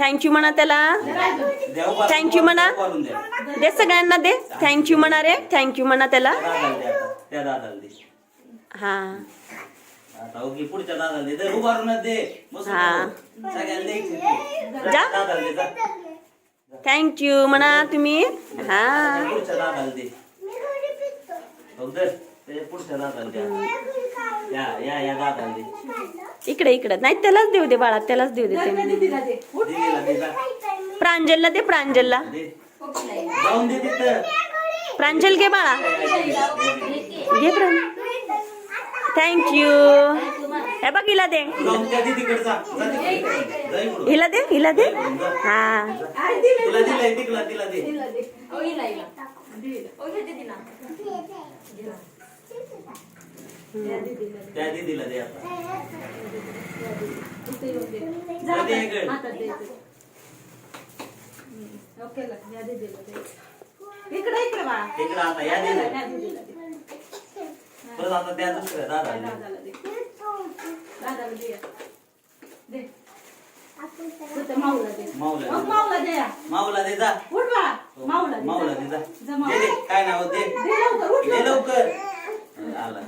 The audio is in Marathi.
थँक्यू म्हणा त्याला. You म्हणा. दे सगळ्यांना दे. थँक्यू म्हणा रे. थँक्यू म्हणा त्याला. हा. हा. थँक्यू म्हणा तुम्ही. हा. पुढच्या दादाला दे. हो या या या दादाला दे. इकडे इकडे. नाही त्यालाच देऊ दे बाळा त्यालाच देऊ दे दे ते. प्रांजलला दे प्रांजलला. प्रांजल घे बाळा. घे प्रांजल. थँक्यू हे बघ हिला दे. हिला दे हिला दे. हा. दे तिला दे ओ हिला हिला दिला ओ घे दीदीला द्या दीदीला दे. त्या दीदीला दे आता इकडे. इकडे इकडे बाळा तिकडं आता या दीदीला दे परत आता त्या दुसऱ्या दादाला दे. दादाला दे दादाला दे दे माऊला दे माऊला मग दे. माऊला दे या. माऊला दे जा उठ बाळा माऊला दे माऊला जा. दे जा जा दे माऊला दे काय नाव दे दे लवकर उठ दे. लवकर आला